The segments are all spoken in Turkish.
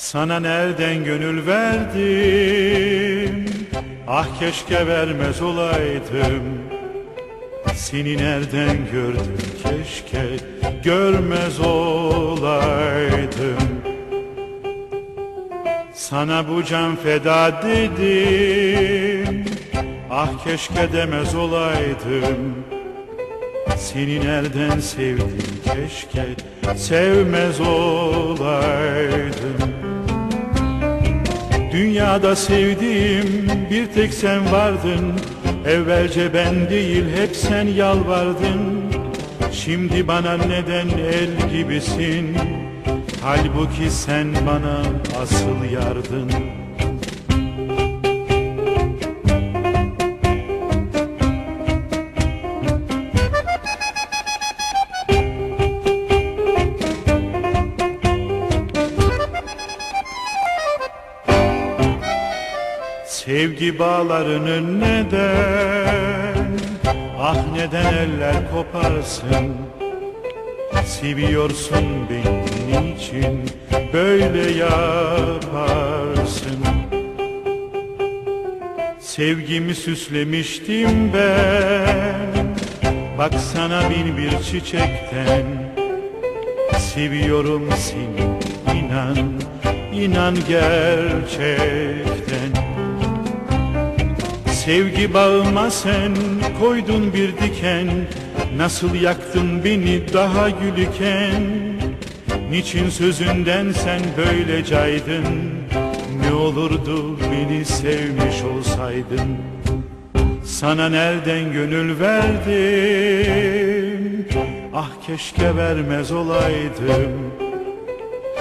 Sana nereden gönül verdim? Ah keşke vermez olaydım. Seni nereden gördüm? Keşke görmez olaydım. Sana bu can feda dedim. Ah keşke demez olaydım. Seni nereden sevdim? Keşke sevmez olaydım Dünyada sevdiğim bir tek sen vardın. Evvelce ben değil hep sen yalvardın. Şimdi bana neden el gibisin? Halbuki sen bana asıl yardın Sevgi bağlarını neden Ah neden eller koparsın? Seviyorsun beni niçin Böyle yaparsın? Sevgimi süslemiştim ben. Baksana bin bir çiçekten. Seviyorum seni inan inan gerçekten Sevgi bağıma sen koydun bir diken. Nasıl yaktın beni daha gülüken Niçin sözünden sen böyle caydın? Ne olurdu beni sevmiş olsaydın? Sana nereden gönül verdim? Ah keşke vermez olaydım.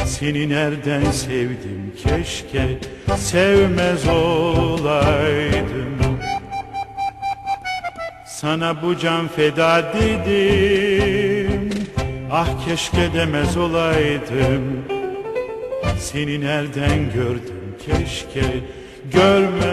Seni nereden sevdim? Keşke sevmez olaydım Sana bu can feda dedim. Ah keşke demez olaydım. Seni nereden gördüm keşke. Olaydım